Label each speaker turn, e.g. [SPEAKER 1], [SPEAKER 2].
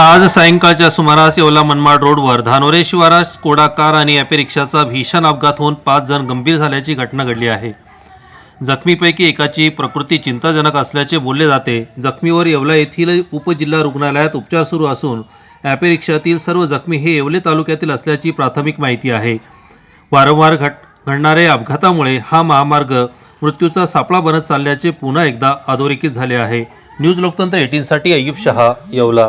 [SPEAKER 1] आज सायंकाळच्या सुमारास येवला मनमाड रोडवर धानोरे शिवारात स्कोडा कार आणि ॲपे रिक्षाचा भीषण अपघात होऊन पाच जण गंभीर झाल्याची घटना घडली आहे. जखमीपैकी एकाची प्रकृती चिंताजनक असल्याचे बोलले जाते. जखमीवर येवला येथील उपजिल्हा रुग्णालयात उपचार सुरू असून ॲपे रिक्षातील सर्व जखमी हे येवले तालुक्यातील असल्याची प्राथमिक माहिती आहे. वारंवार घट घडणाऱ्या अपघातामुळे हा महामार्ग मृत्यूचा सापळा बनत चालल्याचे पुन्हा एकदा अधोरेखित झाले आहे. न्यूज लोकतंत्र एटीनसाठी अय्यूब शहा येवला.